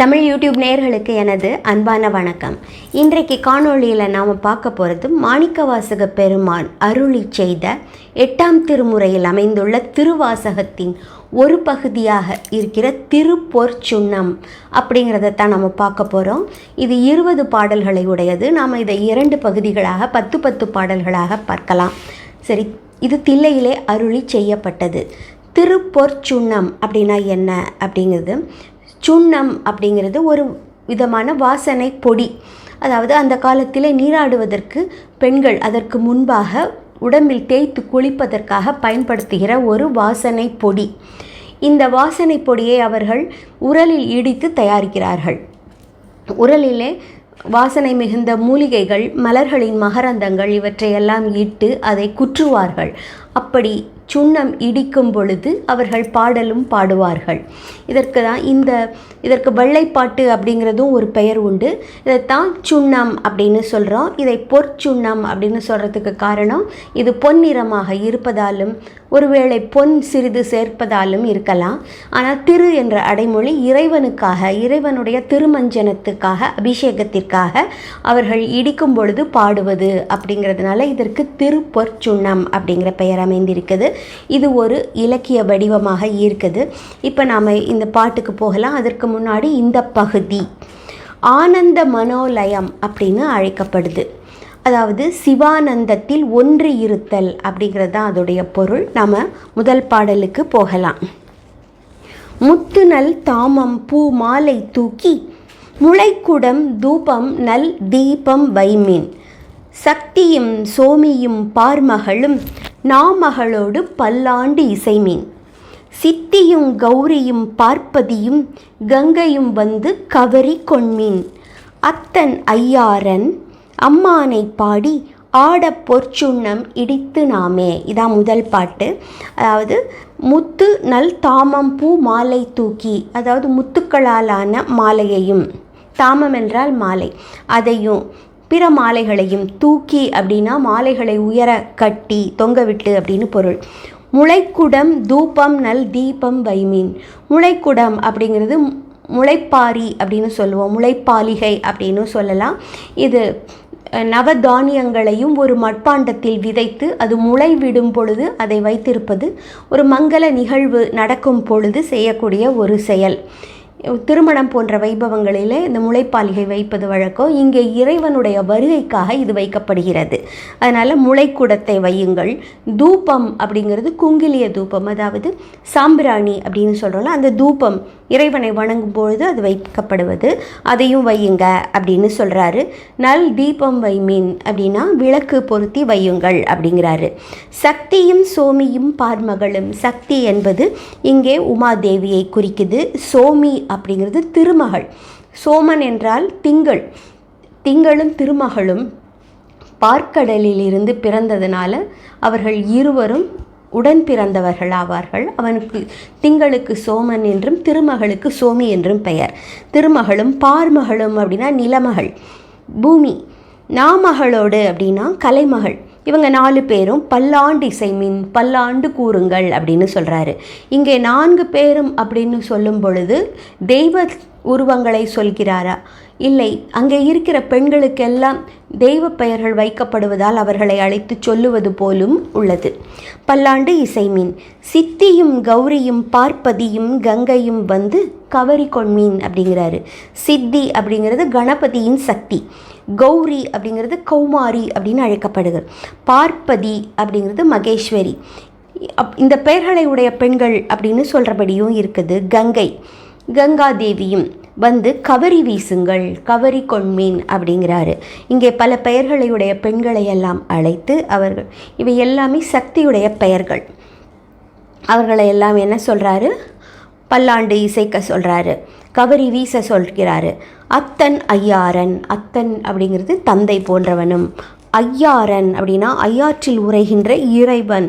Tamil YouTube நேயர்களுக்கு எனது அன்பான வணக்கம். இன்றைக்கு காணொளியில் நாம் பார்க்க போகிறது மாணிக்கவாசக பெருமான் அருளி செய்த எட்டாம் திருமுறையில் அமைந்துள்ள திருவாசகத்தின் ஒரு பகுதியாக இருக்கிற திருப்பொற்சுண்ணம் அப்படிங்கிறத தான் நம்ம பார்க்க போகிறோம் இது இருபது பாடல்களை உடையது. நாம் இதை இரண்டு பகுதிகளாக பத்து பத்து பாடல்களாக பார்க்கலாம். சரி இது தில்லையிலே அருளி செய்யப்பட்டது. திருப்பொற்சுண்ணம் அப்படின்னா என்ன அப்படிங்கிறது? சுண்ணம் அப்படிங்கிறது ஒரு விதமான வாசனை பொடி. அதாவது அந்த காலத்தில் நீராடுவதற்கு பெண்கள் அதற்கு முன்பாக உடம்பில் தேய்த்து குளிப்பதற்காக பயன்படுத்துகிற ஒரு வாசனை பொடி. இந்த வாசனை பொடியை அவர்கள் உரலில் இடித்து தயாரிக்கிறார்கள். உரலிலே வாசனை மிகுந்த மூலிகைகள் மலர்களின் மகரந்தங்கள் இவற்றையெல்லாம் இட்டு அதை குற்றுவார்கள். அப்படி சுண்ணம் இடிக்கும் பொழுது அவர்கள் பாடலும் பாடுவார்கள். இதற்கு தான் இந்த இதற்கு வெள்ளைப்பாட்டு அப்படிங்கிறதும் ஒரு பெயர் உண்டு. இதைத்தான் சுண்ணம் அப்படின்னு சொல்கிறோம் இதை பொற்சுண்ணம் அப்படின்னு சொல்கிறதுக்கு காரணம் இது பொன்னிறமாக இருப்பதாலும் ஒருவேளை பொன் சிறிது சேர்ப்பதாலும் இருக்கலாம். ஆனால் திரு என்ற அடைமொழி இறைவனுக்காக இறைவனுடைய திருமஞ்சனத்துக்காக அபிஷேகத்திற்காக அவர்கள் இடிக்கும் பொழுது பாடுவது அப்படிங்கிறதுனால இதற்கு திருப்பொற்சுண்ணம் அப்படிங்கிற பெயர் அமைந்திருக்குது. இது ஒரு இலக்கிய வடிவமாக இருக்குது. இப்போ நாம் இந்த பாட்டுக்கு போகலாம். அதற்கு முன்னாடி இந்த பகுதி. ஆனந்த மனோலயம் அப்படின்னு அழைக்கப்படுது. அதாவது சிவானந்தத்தில் ஒன்று இருத்தல் அப்படிங்கிறது தான் அதோடைய பொருள். நம்ம முதல் பாடலுக்கு போகலாம். முத்துநல் தாமம் பூ மாலை தூக்கி முளைக்குடம் தூபம் நல் தீபம் வைமீன். சக்தியும் சோமியும் பார்மகளும் நாமகளோடு பல்லாண்டு இசைமீன். சித்தியும் கௌரியும் பார்ப்பதியும் கங்கையும் வந்து கவரி கொண்மீன். அத்தன் ஐயாரன் அம்மானை பாடி ஆட பொற்சுண்ணம் இடித்து நாமே. இதான் முதல் பாட்டு. அதாவது முத்து நல் தாமம் பூ மாலை தூக்கி அதாவது முத்துக்களாலான மாலையையும் தாமம் என்றால் மாலை அதையும் பிற மாலைகளையும் தூக்கி அப்படின்னா மாலைகளை உயர கட்டி தொங்கவிட்டு அப்படின்னு பொருள். முளைக்குடம் தூபம் நல் தீபம் வைமீன். முளைக்குடம் அப்படிங்கிறது முளைப்பாரி அப்படின்னு சொல்லுவோம். முளைப்பாலிகை அப்படின்னு சொல்லலாம். இது நவதானியங்களையும் ஒரு மட்பாண்டத்தில் விதைத்து அது முளை விடும் பொழுது அதை வைத்திருப்பது ஒரு மங்கள நிகழ்வு நடக்கும் பொழுது செய்யக்கூடிய ஒரு செயல். திருமணம் போன்ற வைபவங்களில் இந்த முளைப்பாலிகை வைப்பது வழக்கம். இங்கே இறைவனுடைய வருகைக்காக இது வைக்கப்படுகிறது. அதனால் முளைக்குடத்தை வையுங்கள். தூபம் அப்படிங்கிறது குங்கிலிய தூபம். அதாவது சாம்பிராணி அப்படின்னு சொல்கிறோம்ல அந்த தூபம் இறைவனை வணங்கும் பொழுது அது வைக்கப்படுவது. அதையும் வையுங்க அப்படின்னு சொல்கிறாரு நல் தீபம் வை மீன் அப்படின்னா விளக்கு பொருத்தி வையுங்கள் அப்படிங்கிறாரு. சக்தியும் சோமியும் பார்மகளும். சக்தி என்பது இங்கே உமாதேவியை குறிக்குது. சோமி அப்படிங்கிறது திருமகள். சோமன் என்றால் திங்கள். திங்களும் திருமகளும் பார்க்கடலிலிருந்து பிறந்ததுனால அவர்கள் இருவரும் உடன் பிறந்தவர்கள் ஆவார்கள். அவனுக்கு திங்களுக்கு சோமன் என்றும் திருமகளுக்கு சோமி என்றும் பெயர். திருமகளும் பார்மகளும் அப்படின்னா நிலமகள். பூமி. நாமகளோடு அப்படின்னா கலைமகள். இவங்க நாலு பேரும் பல்லாண்டு இசை மீன் பல்லாண்டு கூறுங்கள் அப்படின்னு சொல்கிறாரு இங்கே நான்கு பேரும் அப்படின்னு சொல்லும் பொழுது தெய்வ உருவங்களை சொல்கிறாரா? இல்லை அங்கே இருக்கிற பெண்களுக்கெல்லாம் தெய்வ பெயர்கள் வைக்கப்படுவதால் அவர்களை அழைத்து சொல்லுவது போலும் உள்ளது. பல்லாண்டு இசைமீன் சித்தியும் கௌரியும் பார்ப்பதியும் கங்கையும் வந்து கவரி கொண்மீன் அப்படிங்கிறாரு. சித்தி அப்படிங்கிறது கணபதியின் சக்தி. கௌரி அப்படிங்கிறது கௌமாரி அப்படின்னு அழைக்கப்படுகிறது பார்ப்பதி அப்படிங்கிறது மகேஸ்வரி. அப் இந்த பெயர்களை உடைய பெண்கள் அப்படின்னு சொல்கிறபடியும் இருக்குது. கங்கை. கங்காதேவியும் வந்து கவரி வீசுங்கள் கவரி கொண்மீன் அப்படிங்கிறாரு. இங்கே பல பெயர்களையுடைய பெண்களை எல்லாம் அழைத்து அவர்கள் இவை எல்லாமே சக்தியுடைய பெயர்கள். அவர்களை எல்லாம் என்ன சொல்கிறாரு பல்லாண்டு இசைக்க சொல்கிறாரு கவரி வீச சொல்கிறாரு. அத்தன் ஐயாரன் அத்தன் அப்படிங்கிறது தந்தை போன்றவனும். ஐயாரன் அப்படின்னா ஐயாற்றில் உரைகின்ற இறைவன்.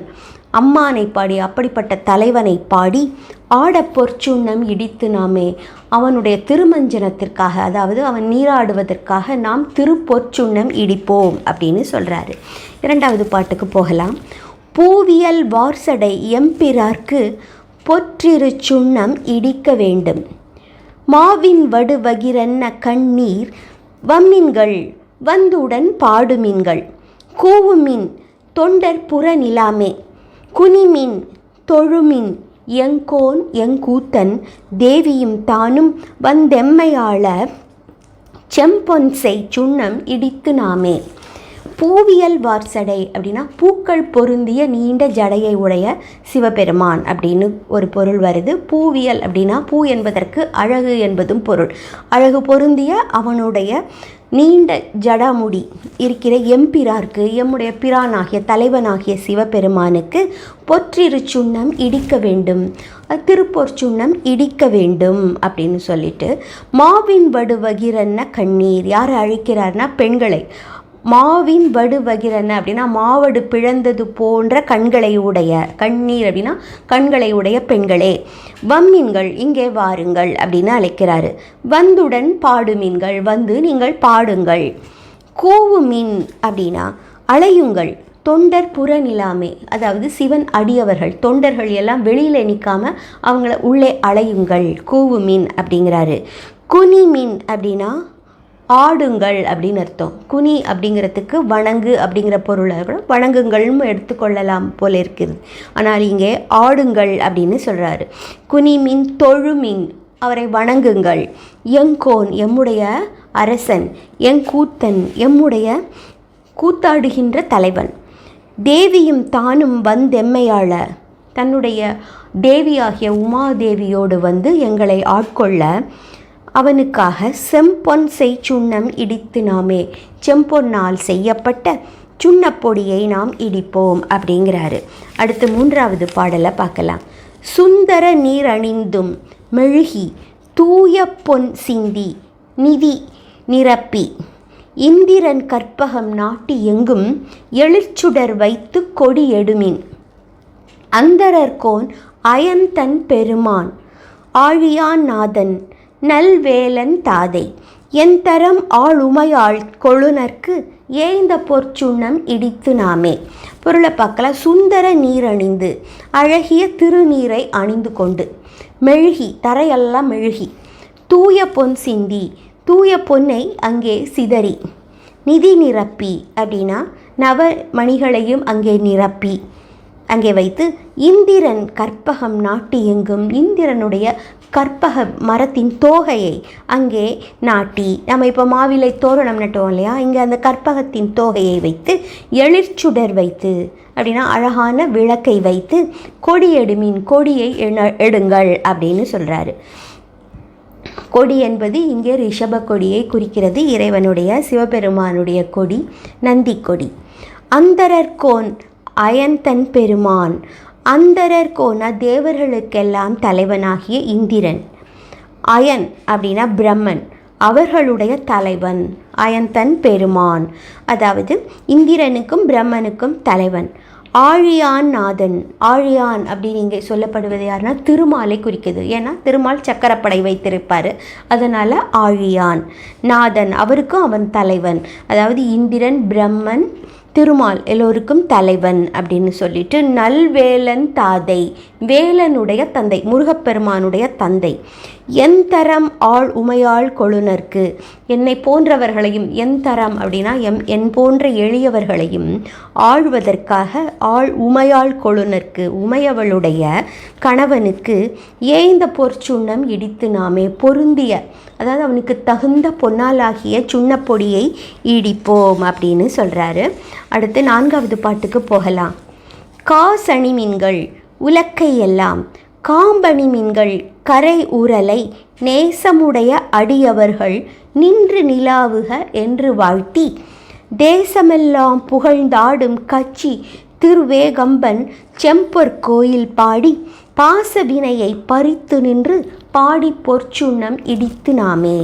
அம்மானை பாடி அப்படிப்பட்ட தலைவனை பாடி ஆட பொற்சுண்ணம் இடித்து நாமே அவனுடைய திருமஞ்சனத்திற்காக அதாவது அவன் நீராடுவதற்காக நாம் திருப்பொற்சுண்ணம் இடிப்போம் அப்படின்னு சொல்கிறாரு இரண்டாவது பாட்டுக்கு போகலாம். பூவியல் வார்சடை எம்பிரார்க்கு பொற்றிரு சுண்ணம் இடிக்க வேண்டும். மாவின் வடுவகிரன்ன கண்ணீர் வம்மின்கள் வந்துடன் பாடுமின்கள். கூவுமின் தொண்டர் புறநிலாமே. குனிமின் தொழுமின் எங்கோன் எங்கூத்தன் தேவியும் தானும் வந்தெம்மையாள செம்பொன்சை சுண்ணம் இடித்து நாமே. பூவியல் வார்சடை அப்படின்னா பூக்கள் பொருந்திய நீண்ட ஜடையை உடைய சிவபெருமான் அப்படின்னு ஒரு பொருள் வருது. பூவியல் அப்படின்னா பூ என்பதற்கு அழகு என்பதும் பொருள். அழகு பொருந்திய அவனுடைய நீண்ட ஜடாமுடி இருக்கிற எம்பிரார்க்கு எம்முடைய பிரானாகிய தலைவனாகிய சிவபெருமானுக்கு பொற்றிரு சுண்ணம் இடிக்க வேண்டும் திருப்போர் திருப்பொற் சுண்ணம் இடிக்க வேண்டும் அப்படின்னு சொல்லிட்டு மாவின் வடுவகிரன்ன கண்ணீர் யார் அழைக்கிறார்னா பெண்களை. மாவின் வடு வகிரன அப்படின்னா மாவடு பிழந்தது போன்ற கண்களை உடைய கண்ணீர் அப்படின்னா கண்களை உடைய பெண்களே வம்மீன்கள் இங்கே வாருங்கள் அப்படின்னு அழைக்கிறாரு. வந்துடன் பாடு மீன்கள் வந்து நீங்கள் பாடுங்கள். கூவு மீன் அப்படின்னா அலையுங்கள். தொண்டர் புறநிலாமே அதாவது சிவன் அடியவர்கள் தொண்டர்கள் எல்லாம் வெளியில் நிற்காம அவங்கள உள்ளே அலையுங்கள். கூவு மீன் அப்படிங்கிறாரு. குனி மீன் அப்படின்னா ஆடுங்கள் அப்படின்னு அர்த்தம். குனி அப்படிங்கிறதுக்கு வணங்கு அப்படிங்கிற பொருளை கூட வணங்குங்கள்னு எடுத்துக்கொள்ளலாம் போல இருக்குது. ஆனால் இங்கே ஆடுங்கள் அப்படின்னு சொல்கிறாரு குனி மீன் தொழு மீன். அவரை வணங்குங்கள். எங்கோன் எம்முடைய அரசன். எங்கூத்தன் எம்முடைய கூத்தாடுகின்ற தலைவன். தேவியும் தானும் வந்தெம்மையாள. தன்னுடைய தேவியாகிய உமாதேவியோடு வந்து எங்களை ஆட்கொள்ள அவனுக்காக செம்பொன் செய் சுண்ணம் இடித்து நாமே. செம்பொன்னால் செய்யப்பட்ட சுண்ணப்பொடியை நாம் இடிப்போம் அப்படிங்கிறாரு. அடுத்து மூன்றாவது பாடலை பார்க்கலாம். சுந்தர நீர் அணிந்தும் மெழுகி தூய பொன் சிந்தி நிதி நிரப்பி. இந்திரன் கற்பகம் நாட்டி எங்கும் எழுச்சுடர் வைத்து கொடி எடுமின். அந்தரர்கோன் அயந்தன் பெருமான். ஆழியான் நாதன் நல்வேலன் தாதை என் தரம் ஆளுமையாள் கொழுனர்க்கு ஏய்ந்த பொற்சுண்ணம் இடித்து நாமே. பொருளை பார்க்கலாம் சுந்தர நீரணிந்து அழகிய திருநீரை அணிந்து கொண்டு. மெழுகி தரையெல்லாம் மெழுகி தூய பொன் சிந்தி தூய பொன்னை அங்கே சிதறி. நிதி நிரப்பி அப்படின்னா நவ மணிகளையும் அங்கே நிரப்பி. அங்கே வைத்து இந்திரன் கற்பகம் நாட்டி எங்கும் இந்திரனுடைய கற்பக மரத்தின் தோகையை அங்கே நாட்டி. நம்ம இப்போ மாவிலை தோரணம் நட்டோம் இல்லையா? இங்கே அந்த கற்பகத்தின் தோகையை வைத்து எழிற்சுடர் வைத்து அப்படின்னா அழகான விளக்கை வைத்து கொடி எடுமின் கொடியை எடுங்கள் அப்படின்னு சொல்கிறாரு கொடி என்பது இங்கே ரிஷப கொடியை குறிக்கிறது இறைவனுடைய சிவபெருமானுடைய கொடி நந்தி கொடி. அந்தரர்கோன் அயன்தன் பெருமான் அந்தரர் அந்தரர்கோன தேவர்களுக்கெல்லாம் தலைவனாகிய இந்திரன். அயன் அப்படின்னா பிரம்மன். அவர்களுடைய தலைவன். அயன்தன் பெருமான். அதாவது இந்திரனுக்கும் பிரம்மனுக்கும் தலைவன். ஆழியான் நாதன். ஆழியான் அப்படின்னு இங்கே சொல்லப்படுவது யாருன்னா திருமாலை குறிக்குது. ஏன்னா திருமால் சக்கரப்படை வைத்திருப்பார். அதனால் ஆழியான். நாதன். அவருக்கும் அவன் தலைவன். அதாவது இந்திரன் பிரம்மன் திருமால் எல்லோருக்கும் தலைவன் அப்படின்னு சொல்லிட்டு நல்வேலன் தாதை வேலனுடைய தந்தை முருகப்பெருமானுடைய தந்தை. என் தரம் ஆள் உமையாள் கொழுனர்க்கு என்னை போன்றவர்களையும் என் தரம் அப்படின்னா எம் என் போன்ற எளியவர்களையும் ஆழ்வதற்காக ஆள் உமையாள் கொழுனர்க்கு உமையவளுடைய கணவனுக்கு ஏந்த பொற்சுண்ணம் இடித்து நாமே பொருந்திய? அதாவது அவனுக்கு தகுந்த பொன்னாலாகிய சுண்ணப்பொடியை இடிப்போம் அப்படின்னு சொல்கிறாரு அடுத்து நான்காவது பாட்டுக்கு போகலாம். காசணி மீன்கள் உலக்கை எல்லாம் காம்பணி மீன்கள் கரை உரலை நேசமுடைய அடியவர்கள் நின்று நிலாவுக என்று வாழ்த்தி தேசமெல்லாம் புகழ்ந்தாடும் கட்சி திருவேகம்பன் செம்பொற் கோயில் பாடி பாசவினையை பறித்து நின்று பாடி பொற்சுண்ணம் இடித்து நாமே.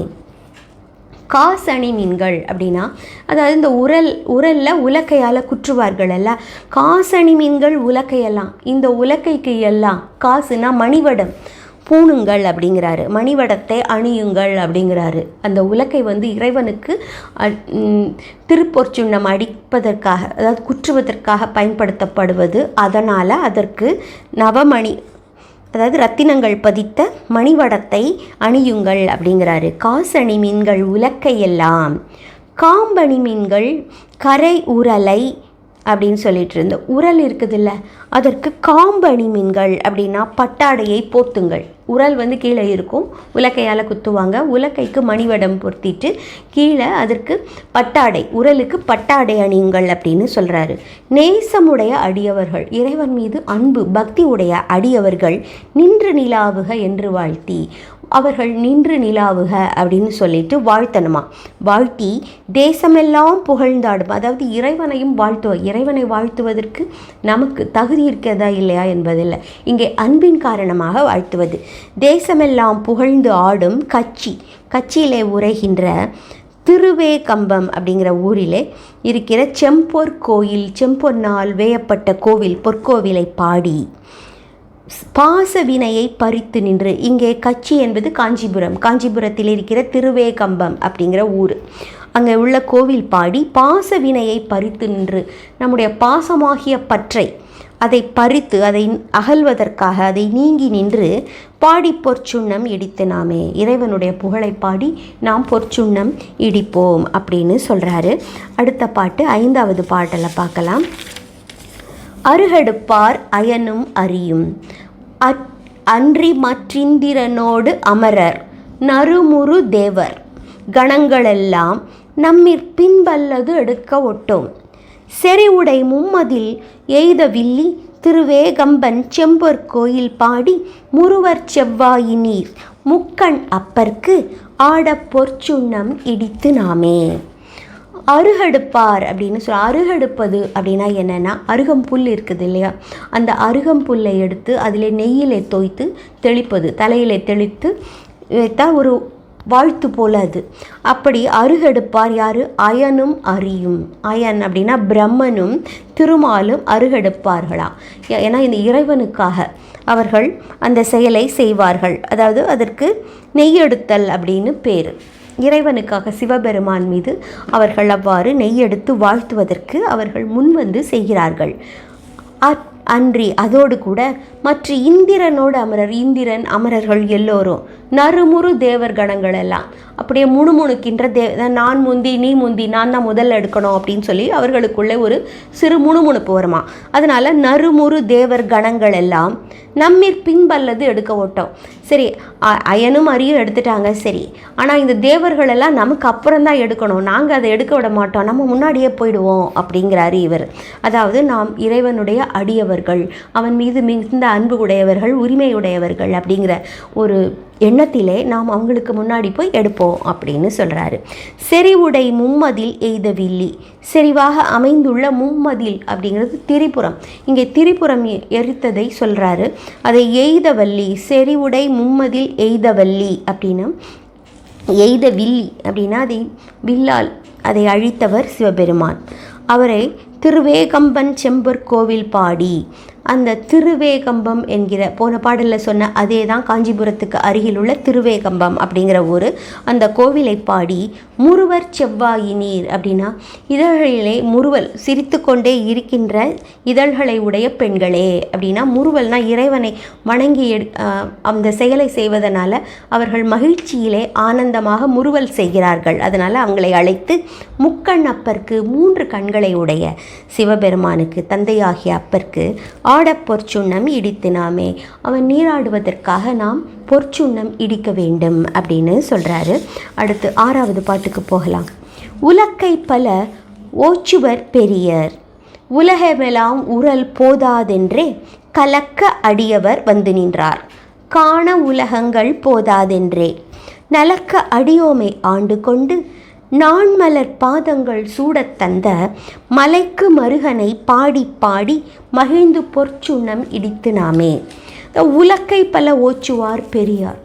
காசணி மீன்கள் அப்படின்னா அதாவது இந்த உரல் உரலில் உலக்கையால் குற்றுவார்கள் அல்ல காசணி மீன்கள் உலக்கையெல்லாம் இந்த உலக்கைக்கு எல்லாம் காசுனா மணிவடம் பூணுங்கள் அப்படிங்கிறாரு. மணிவடத்தை அணியுங்கள் அப்படிங்கிறாரு. அந்த உலக்கை வந்து இறைவனுக்கு அ- திருப்பொற்சுண்ணம் அடிப்பதற்காக அதாவது குற்றுவதற்காக பயன்படுத்தப்படுவது. அதனால் அதற்கு நவமணி அதாவது ரத்தினங்கள் பதித்த மணிவடத்தை அணியுங்கள் அப்படிங்கிறாரு. காசணி மீன்கள் உலக்கையெல்லாம் காம்பணி மீன்கள் கரை உரலை அப்படின்னு சொல்லிட்டு இருந்த. உரல் இருக்குதுல்ல அதற்கு காம்பணி மீன்கள் அப்படின்னா பட்டாடையை போத்துங்கள். உரல் வந்து கீழே இருக்கும். உலக்கையால் குத்துவாங்க. உலக்கைக்கு மணிவடம் பொருத்திட்டு கீழே அதற்கு பட்டாடை உரலுக்கு பட்டாடை அணியுங்கள் அப்படின்னு சொல்கிறாரு நேசமுடைய அடியவர்கள் இறைவன் மீது அன்பு பக்தி உடைய அடியவர்கள் நின்று நிலாவுக என்று வாழ்த்தி அவர்கள் நின்று நிலாவுக அப்படின்னு சொல்லிட்டு வாழ்த்தணுமா? வாழ்த்தி தேசமெல்லாம் புகழ்ந்தாடும். அதாவது இறைவனையும் வாழ்த்துவ இறைவனை வாழ்த்துவதற்கு நமக்கு தகுதி இருக்கிறதா இல்லையா என்பதில்லை. இங்கே அன்பின் காரணமாக வாழ்த்துவது. தேசமெல்லாம் புகழ்ந்து ஆடும் கட்சி கட்சியிலே உரைகின்ற திருவேகம்பம் அப்படிங்கிற ஊரிலே இருக்கிற செம்பொற் கோயில் செம்பொன்னால் வேயப்பட்ட கோவில் பொற்கோவிலை பாடி பாச வினையை பறித்து நின்று இங்கே கட்சி என்பது காஞ்சிபுரம். காஞ்சிபுரத்தில் இருக்கிற திருவேகம்பம் அப்படிங்கிற ஊர். அங்கே உள்ள கோவில் பாடி பாச வினையை பறித்து நின்று நம்முடைய பாசமாகிய பற்றை அதை பறித்து அதை அகல்வதற்காக அதை நீங்கி நின்று பாடி பொற்சுண்ணம் இடித்து நாமே. இறைவனுடைய புகழை பாடி நாம் பொற்சுண்ணம் இடிப்போம் அப்படின்னு சொல்கிறாரு அடுத்த பாட்டு ஐந்தாவது பாட்டில் பார்க்கலாம். அருகடுப்பார் அயனும் அறியும். அன்றி மற்றிந்திரனோடு அமரர் நறுமுறு தேவர். கணங்களெல்லாம் நம்மிற் பின்பல்லது எடுக்க ஒட்டோம். செறிவுடை மும்மதில் எய்த வில்லி திருவேகம்பன் செம்பொற் கோயில் பாடி முருவர் செவ்வாயினீர். முக்கண் அப்பர்க்கு ஆடப்பொற்சுண்ணம் இடித்து நாமே. அருகடுப்பார் அப்படின்னு சொல்ல அருகடுப்பது அப்படின்னா என்னென்னா அருகம்புல் இருக்குது இல்லையா? அந்த அருகம்புல்லை எடுத்து அதில் நெய்யிலே தோய்த்து தெளிப்பது தலையிலே தெளித்து வைத்தால் ஒரு வாழ்த்து போல அது. அப்படி அருகெடுப்பார் யார்? அயனும் அறியும். அயன் அப்படின்னா பிரம்மனும் திருமாலும் அருகெடுப்பார்களாம் ஏ- ஏன்னா இந்த இறைவனுக்காக அவர்கள் அந்த செயலை செய்வார்கள். அதாவது அதற்கு நெய்யெடுத்தல் அப்படின்னு பேர். இறைவனுக்காக சிவபெருமான் மீது அவர்கள் அவ்வாறு நெய் எடுத்து வாழ்த்துவதற்கு அவர்கள் முன்வந்து செய்கிறார்கள். அற் அன்றி அதோடு கூட மற்ற இந்திரனோடு அமரர் இந்திரன் அமரர்கள் எல்லோரும் நறுமுறு தேவர் கணங்கள் எல்லாம். அப்படியே முணுமுணுக்கின்ற தே நான் முந்தி நீ முந்தி நான் தான் முதல்ல எடுக்கணும் அப்படின்னு சொல்லி அவர்களுக்குள்ளே ஒரு சிறு முணுமுணுப்பு வருமா. அதனால் நறுமுறு தேவர் கணங்கள் எல்லாம் நம்மிற் பின்பல்லது எடுக்க ஓட்டோம். சரி அ- அயனும் அரியும் எடுத்துட்டாங்க சரி. ஆனால் இந்த தேவர்கள் எல்லாம் நமக்கு அப்புறம் தான் எடுக்கணும். நாங்கள் அதை எடுக்க விட மாட்டோம். நம்ம முன்னாடியே போயிடுவோம் அப்படிங்கிறாரு இவர். அதாவது நாம் இறைவனுடைய அடியவர். உடையவர்கள் அவன் மீது மிகுந்த அன்பு உடையவர்கள் உரிமையுடையவர்கள் அப்படிங்கிற ஒரு எண்ணத்திலே நாம் அவங்களுக்கு முன்னாடி போய் எடுப்போம் அப்படின்னு சொல்கிறாரு செறிவுடை மும்மதில் எய்த வில்லி செறிவாக அமைந்துள்ள மும்மதில் அப்படிங்கிறது திரிபுரம். இங்கே திரிபுரம் எ- எரித்ததை சொல்கிறாரு அதை எய்தவல்லி செறிவுடை மும்மதில் எய்தவல்லி அப்படின்னு எய்த வில்லி அப்படின்னா அதை வில்லால் அதை அழித்தவர் சிவபெருமான். அவரை திருவேகம்பன் செம்பர் கோவில் பாடி. அந்த திருவேகம்பம் என்கிற போன பாடலில் சொன்ன அதே தான் காஞ்சிபுரத்துக்கு அருகில் உள்ள திருவேகம்பம் அப்படிங்கிற ஊர். அந்த கோவிலை பாடி முருவர் செவ்வாயினீர் அப்படின்னா இதழ்களிலே முறுவல் சிரித்துக்கொண்டே இருக்கின்ற இதழ்களை உடைய பெண்களே அப்படின்னா முருவல்னா இறைவனை வணங்கி எடு அந்த செயலை செய்வதனால அவர்கள் மகிழ்ச்சியிலே ஆனந்தமாக முருவல் செய்கிறார்கள். அதனால் அவங்களை அழைத்து முக்கண் அப்பர்க்கு மூன்று கண்களை உடைய சிவபெருமானுக்கு தந்தையாகிய அப்பர்க்கு ஆடப் பொற்சுண்ணம் இடித்தினாமே. அவன் நீராடுவதற்காக நாம் பொற்சுண்ணம் இடிக்க வேண்டும் அப்படின்னு சொல்கிறாரு அடுத்து ஆறாவது பாட்டுக்கு போகலாம். உலக்கை பல ஓச்சுவர் பெரியர் உலகமெல்லாம் உரல் போதாதென்றே கலக்க அடியவர் வந்து நின்றார். காண உலகங்கள் போதாதென்றே நலக்க அடியோமை ஆண்டு கொண்டு நான்மலர் பாதங்கள் சூடத் தந்த மலைக்கு மருகனை பாடி பாடி மகிழ்ந்து பொற்சுண்ணம் இடித்து நாமே. உலக்கை பல ஓச்சுவார் பெரியார்.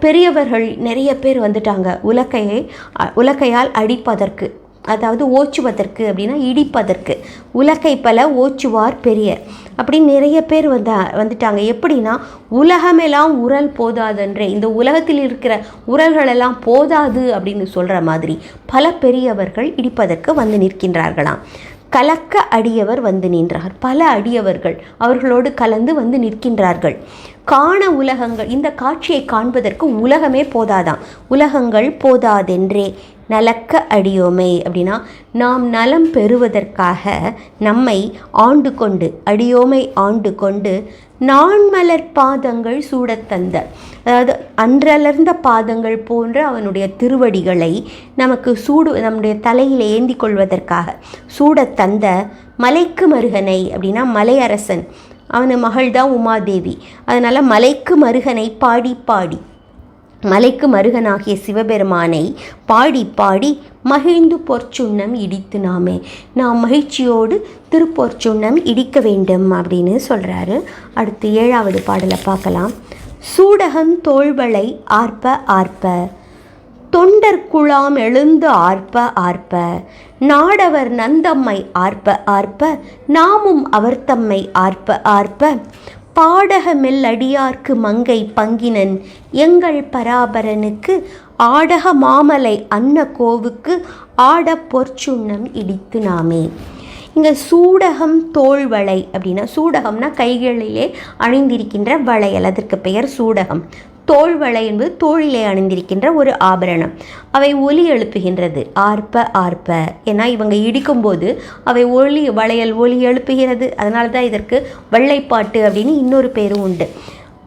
பெரியவர்கள் நிறைய பேர் வந்துட்டாங்க. உலக்கையை உலக்கையால் அடிப்பதற்கு அதாவது ஓச்சுவதற்கு அப்படின்னா இடிப்பதற்கு. உலக்கை பல ஓச்சுவார் பெரியர். அப்படின்னு நிறைய பேர் வந்த வந்துட்டாங்க. எப்படின்னா உலகமெல்லாம் உரல் போதாதென்றே. இந்த உலகத்தில் இருக்கிற உரல்களெல்லாம் போதாது அப்படின்னு சொல்கிற மாதிரி பல பெரியவர்கள் இடிப்பதற்கு வந்து நிற்கின்றார்களாம். கலக்க அடியவர் வந்து நின்றார். பல அடியவர்கள் அவர்களோடு கலந்து வந்து நிற்கின்றார்கள். காண உலகங்கள் இந்த காட்சியை காண்பதற்கு உலகமே போதாதாம். உலகங்கள் போதாதென்றே. நலக்க அடியோமை அப்படின்னா நாம் நலம் பெறுவதற்காக நம்மை ஆண்டு கொண்டு அடியோமை ஆண்டு கொண்டு நான்மலர் பாதங்கள் சூடத் தந்த. அதாவது அன்றலர்ந்த பாதங்கள் போன்ற அவனுடைய திருவடிகளை நமக்கு சூடு நம்முடைய தலையில் ஏந்தி கொள்வதற்காக சூடத் தந்த மலைக்கு மருகனை அப்படின்னா மலையரசன். அவன் மகள் தான் உமாதேவி. அதனால் மலைக்கு மருகனை பாடி பாடி. மலைக்கு மருகனாகிய சிவபெருமானை பாடி பாடி மகிழ்ந்து பொற்சுண்ணம் இடித்து நாமே. நாம் மகிழ்ச்சியோடு திருப்பொற்சுண்ணம் இடிக்க வேண்டும் அப்படின்னு சொல்கிறாரு அடுத்து ஏழாவது பாடலை பார்க்கலாம். சூடகம் தோள்வளை ஆர்ப்ப ஆர்ப்ப தொண்டர் குழாம் எழுந்து ஆர்ப்ப ஆர்ப்ப நாடவர் நந்தம்மை ஆர்ப்ப ஆர்ப்ப நாமும் அவர் தம்மை ஆர்ப்ப ஆர்ப்ப பாடக மெல்லடியார்க்கு மங்கை பங்கினன். எங்கள் பராபரனுக்கு ஆடக மாமலை அன்ன கோவுக்கு ஆட பொற்சுண்ணம் இடித்து நாமே. இங்கே சூடகம் தோள் வளை அப்படின்னா சூடகம்னா கைகளிலே அணிந்திருக்கின்ற வளையல். அதற்கு பெயர் சூடகம். தோள் வளை என்பது தோழிலே அணிந்திருக்கின்ற ஒரு ஆபரணம். அவை ஒலி எழுப்புகின்றது. ஆர்ப்ப ஆர்ப்ப ஏன்னா இவங்க இடிக்கும்போது அவை ஒலி வளையல் ஒலி எழுப்புகிறது. அதனால தான் இதற்கு வெள்ளைப்பாட்டு அப்படின்னு இன்னொரு பேரும் உண்டு.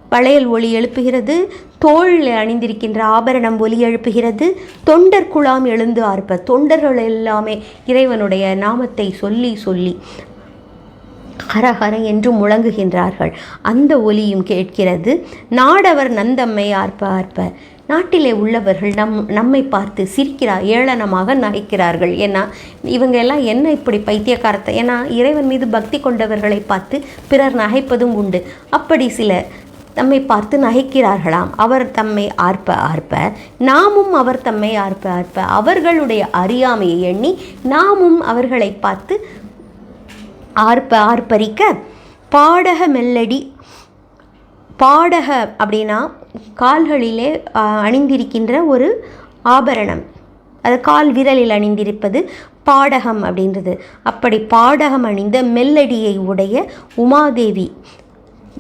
வளையல் ஒளி எழுப்புகிறது. தோளில் அணிந்திருக்கின்ற ஆபரணம் ஒலி எழுப்புகிறது. தொண்டர் குழாம் எழுந்து ஆர்ப்ப. தொண்டர்கள் எல்லாமே இறைவனுடைய நாமத்தை சொல்லி சொல்லி ஹரஹர என்று முழங்குகின்றார்கள். அந்த ஒலியும் கேட்கிறது நாடவர் நந்தம்மை ஆர்ப்ப ஆர்ப்ப நாட்டிலே உள்ளவர்கள் நம் நம்மை பார்த்து சிரிக்கிறார் ஏளனமாக நகைக்கிறார்கள். ஏன்னா இவங்க எல்லாம் என்ன இப்படி பைத்தியக்காரத்தை ஏன்னா இறைவன் மீது பக்தி கொண்டவர்களை பார்த்து பிறர் நகைப்பதும் உண்டு. அப்படி சில தம்மை பார்த்து நகைக்கிறார்களாம். அவர் தம்மை ஆர்ப்ப ஆர்ப்ப நாமும் அவர் தம்மை ஆர்ப்ப ஆர்ப்ப. அவர்களுடைய அறியாமையை எண்ணி நாமும் அவர்களை பார்த்து ஆர்ப்ப ஆர்ப்பரிக்க பாடக மெல்லடி பாடக அப்படின்னா கால்களிலே அணிந்திருக்கின்ற ஒரு ஆபரணம். அது கால் விரலில் அணிந்திருப்பது பாடகம் அப்படின்றது. அப்படி பாடகம் அணிந்த மெல்லடியை உடைய உமாதேவி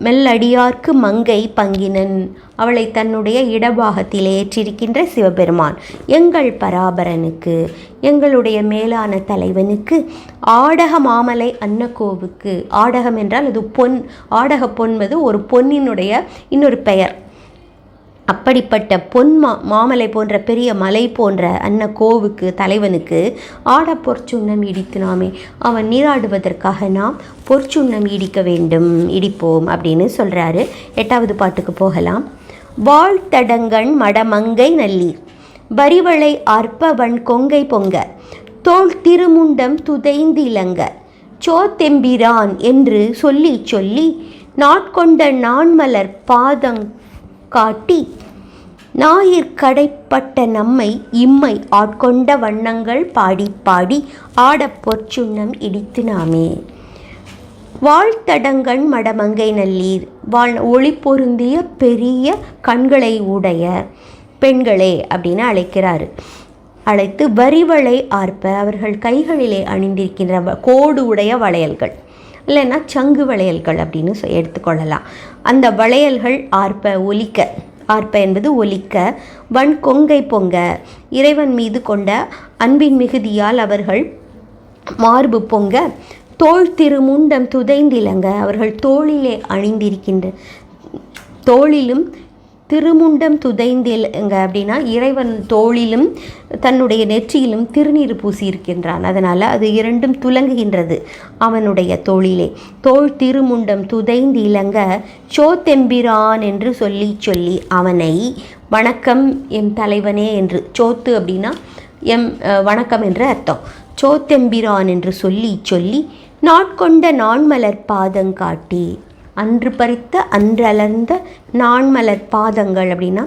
மெல்லடியார்க்கு மங்கை பங்கினன். அவளை தன்னுடைய இடபாகத்தில் ஏற்றிருக்கின்ற சிவபெருமான். எங்கள் பராபரனுக்கு எங்களுடைய மேலான தலைவனுக்கு ஆடக மாமலை அன்னக்கோவுக்கு. ஆடகம் என்றால் அது பொன் ஆடக பொன்பது ஒரு பொன்னினுடைய இன்னொரு பெயர். அப்படிப்பட்ட பொன் மா மாமலை போன்ற பெரிய மலை போன்ற அன்ன கோவுக்கு தலைவனுக்கு ஆட பொற்சுண்ணம் இடித்தினாமே. அவன் நீராடுவதற்காக நாம் பொற்சுண்ணம் இடிக்க வேண்டும். இடிப்போம் அப்படின்னு சொல்கிறாரு எட்டாவது பாட்டுக்கு போகலாம். வாழ்த்தடங்கண் மடமங்கை நல்லீர் வரிவளை அற்பவன் கொங்கை பொங்க தோல் திருமுண்டம் துதைந்திலங்க சோத்தெம்பிரான் என்று சொல்லி சொல்லி நாட்கொண்ட நான்மலர் பாதங் காட்டி ஞாயிற் கடைப்பட்ட நம்மை இம்மை ஆட்கொண்ட வண்ணங்கள் பாடி பாடி ஆடப் பொற்சுண்ணம் இடித்து நாமே. வாழ்த்தடங்கண் மடமங்கை நல்லீர் வாழ் ஒளி பொருந்திய பெரிய கண்களை உடைய பெண்களே அப்படின்னு அழைக்கிறாரு. அழைத்து வரிவளை ஆர்ப்ப அவர்கள் கைகளிலே அணிந்திருக்கின்ற வ- கோடு உடைய வளையல்கள் இல்லைன்னா சங்கு வளையல்கள் அப்படின்னு எடுத்துக்கொள்ளலாம் அந்த வளையல்கள் ஆர்ப்ப ஒலிக்க. ஆர்ப்ப என்பது ஒலிக்க. வன் கொங்கை பொங்க. இறைவன் மீது கொண்ட அன்பின் மிகுதியால் அவர்கள் மார்பு பொங்க. தோள் திருமுண்டம் துதைந்திலங்க. அவர்கள் தோளிலே அணிந்திருக்கின்ற தோளிலும் திருமுண்டம் துதைந்திலங்க அப்படின்னா இறைவன் தோளிலும் தன்னுடைய நெற்றியிலும் திருநீர் பூசியிருக்கின்றான். அதனால் அது இரண்டும் துலங்குகின்றது அவனுடைய தோளிலே. தோள் திருமுண்டம் துதைந்து இலங்க சோத்தெம்பிரான் என்று சொல்லி சொல்லி அவனை வணக்கம் எம் தலைவனே என்று. சோத்து அப்படின்னா எம் வணக்கம் என்று அர்த்தம். சோத்தெம்பிரான் என்று சொல்லி சொல்லி நாட்கொண்ட நான்மலர் பாதங்காட்டி அன்று பறித்த அன்றலர்ந்த நான்மலர் பாதங்கள் அப்படின்னா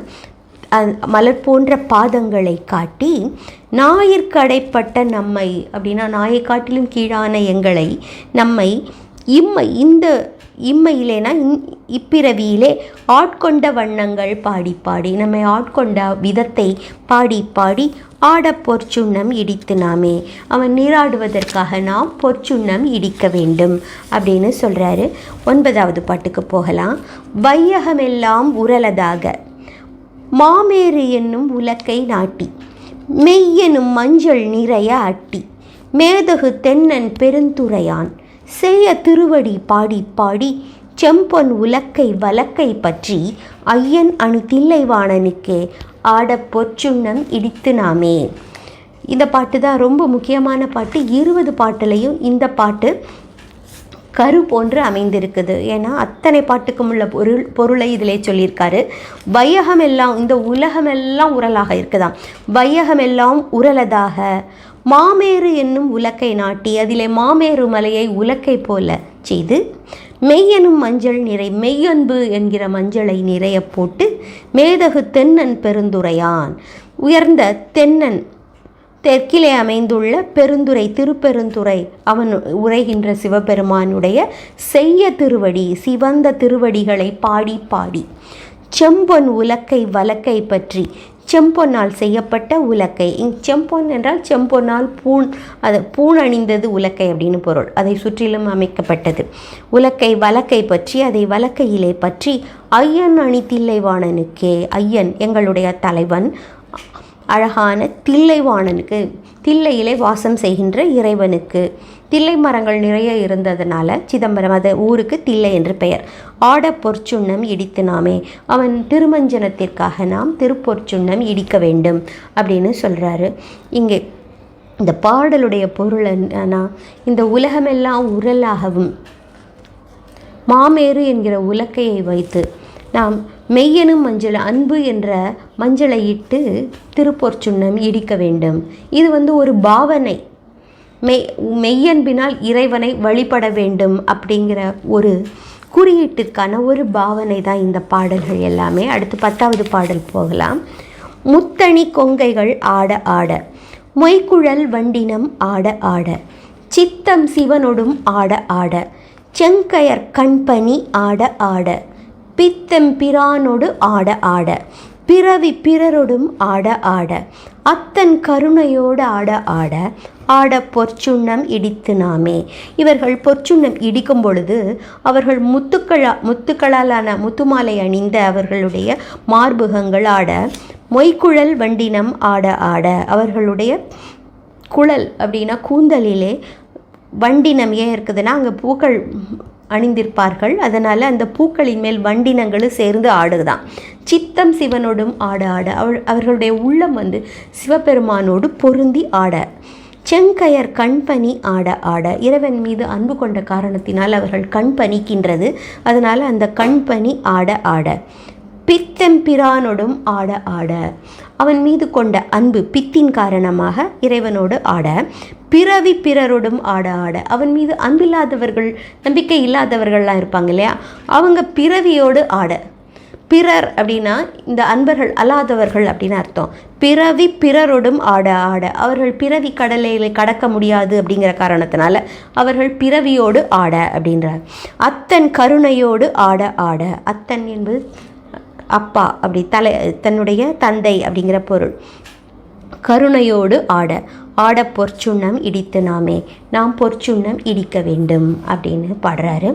மலர் போன்ற பாதங்களை காட்டி நாயிற்கடைப்பட்ட நம்மை அப்படின்னா நாயை காட்டிலும் கீழான எங்களை நம்மை இம்மை இந்த இம்மையிலேனா இன் இப்பிறவியிலே ஆட்கொண்ட வண்ணங்கள் பாடி பாடி நம்மை ஆட்கொண்ட விதத்தை பாடி பாடி ஆட பொற்சுண்ணம் இடித்து நாமே. அவன் நீராடுவதற்காக நாம் பொற்சுண்ணம் இடிக்க வேண்டும். அப்படின்னு சொல்கிறாரு ஒன்பதாவது பாட்டுக்கு போகலாம். வையகமெல்லாம் உரலதாக. மாமேறு என்னும் உலக்கை நாட்டி. மெய்யெனும் மஞ்சள் நிறைய அட்டி. மேதகு தென்னன் பெருந்துரையான். செய்ய திருவடி பாடி பாடி செம்பொன் உலக்கை வலக்கை பற்றி ஐயன் அணி தில்லைவாணனுக்கே ஆட பொற்சுண்ணம் இடித்து நாமே. இந்த பாட்டு தான் ரொம்ப முக்கியமான பாட்டு. இருபது பாட்டுலையும் இந்த பாட்டு கரு போன்று அமைந்திருக்குது. ஏன்னா அத்தனை பாட்டுக்கும் உள்ள பொருள் பொருளை இதிலே சொல்லியிருக்காரு. வையகமெல்லாம் இந்த உலகமெல்லாம் உரலாக இருக்குதாம். வையகமெல்லாம் உரலதாக. மாமேறு என்னும் உலக்கை நாட்டி அதிலே மாமேறு மலையை உலக்கை போல செய்து மெய்யனும் மஞ்சள் நிறை மெய்யன்பு என்கிற மஞ்சளை நிறைய போட்டு மேதகு தென்னன் பெருந்துரையான். உயர்ந்த தென்னன் தெற்கிலே அமைந்துள்ள பெருந்துறை திருப்பெருந்துறை அவன் உரைகின்ற சிவபெருமானுடைய செய்ய திருவடி சிவந்த திருவடிகளை பாடி பாடி செம்பொன் உலக்கை வலக்கை பற்றி செம்பொன்னால் செய்யப்பட்ட உலக்கை. இங் செம்பொன் என்றால் செம்பொன்னால் பூண். அது பூண் அணிந்தது உலக்கை அப்படின்னு பொருள். அதை சுற்றிலும் அமைக்கப்பட்டது. உலக்கை வலக்கை பற்றி அதை வலக்கையிலே பற்றி ஐயன் அணி தில்லைவாணனுக்கே ஐயன் எங்களுடைய தலைவன். அழகான தில்லைவாணனுக்கு தில்லையிலே வாசம் செய்கின்ற இறைவனுக்கு. தில்லை மரங்கள் நிறைய இருந்ததுனால சிதம்பரம் அது ஊருக்கு தில்லை என்று பெயர். ஆட பொற்சுண்ணம் இடித்து நாமே. அவன் திருமஞ்சனத்திற்காக நாம் திருப்பொற்சுண்ணம் இடிக்க வேண்டும் அப்படின்னு சொல்கிறாரு இங்கே இந்த பாடலுடைய பொருள் என்னன்னா இந்த உலகமெல்லாம் உரலாகவும் மாமேறு என்கிற உலக்கையை வைத்து நாம் மெய்யனும் மஞ்சள் அன்பு என்ற மஞ்சளை இட்டு திருப்பொற்சுண்ணம் இடிக்க வேண்டும். இது வந்து ஒரு பாவனை. மெய் மெய்யன்பினால் இறைவனை வழிபட வேண்டும் அப்படிங்கிற ஒரு குறியீட்டிற்கான ஒரு பாவனை தான் இந்த பாடல்கள் எல்லாமே. அடுத்து பத்தாவது பாடல் போகலாம். முத்தணி கொங்கைகள் ஆட ஆட. மொய்க்குழல் வண்டினம் ஆட ஆட. சித்தம் சிவனொடும் ஆட ஆட. செங்கயர் கண்பனி ஆட ஆட. பித்தம் பிரானொடு ஆட ஆட. பிறவி பிறரொடும் ஆட ஆட. அத்தன் கருணையோடு ஆட ஆட ஆட பொற்சுண்ணம் இடித்து நாமே. இவர்கள் பொற்சுண்ணம் இடிக்கும் பொழுது அவர்கள் முத்துக்களா முத்துக்களாலான முத்துமாலை அணிந்த அவர்களுடைய மார்புகங்கள் ஆட மொய்க்குழல் வண்டினம் ஆட ஆட அவர்களுடைய குழல் அப்படின்னா கூந்தலிலே வண்டினம் ஏன் இருக்குதுன்னா அங்கே பூக்கள் அணிந்திருப்பார்கள். அதனால் அந்த பூக்களின் மேல் வண்டினங்களும் சேர்ந்து ஆடுதான் சித்தம் சிவனோடும் ஆட ஆட அவள் அவர்களுடைய உள்ளம் வந்து சிவபெருமானோடு பொருந்தி ஆட செங்கயர் கண்பனி ஆட ஆட இறைவன் மீது அன்பு கொண்ட காரணத்தினால் அவர்கள் கண் பணிக்கின்றது. அதனால் அந்த கண்பனி ஆட ஆட பித்தம்பிரானோடும் ஆட ஆட அவன் மீது கொண்ட அன்பு பித்தின் காரணமாக இறைவனோடு ஆட பிறவி பிறரோடும் ஆட ஆட. அவன் மீது அன்பில்லாதவர்கள் நம்பிக்கை இல்லாதவர்கள்லாம் இருப்பாங்க இல்லையா? அவங்க பிறவியோடு ஆட. பிறர் அப்படின்னா இந்த அன்பர்கள் அல்லாதவர்கள் அப்படின்னு அர்த்தம். பிறவி பிறரோடும் ஆட ஆட. அவர்கள் பிறவி கடலையில் கடக்க முடியாது அப்படிங்கிற காரணத்தினால அவர்கள் பிறவியோடு ஆட அப்படின்றார். அத்தன் கருணையோடு ஆட ஆட. அத்தன் என்பது அப்பா அப்படி தலை தன்னுடைய தந்தை அப்படிங்கிற பொருள். கருணையோடு ஆட ஆட பொற்சுண்ணம் இடித்து நாமே நாம் பொற்சுண்ணம் இடிக்க வேண்டும் அப்படின்னு பாடுறாரு.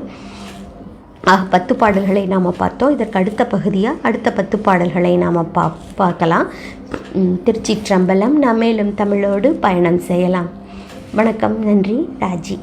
ஆக பத்து பாடல்களை நாம் பார்த்தோம். இதற்கு அடுத்த பகுதியாக அடுத்த பத்து பாடல்களை நாம் பா பார்க்கலாம். திருச்சி திருச்சிற்றம்பலம் நாம் மேலும் தமிழோடு பயணம் செய்யலாம். வணக்கம் நன்றி ராஜி.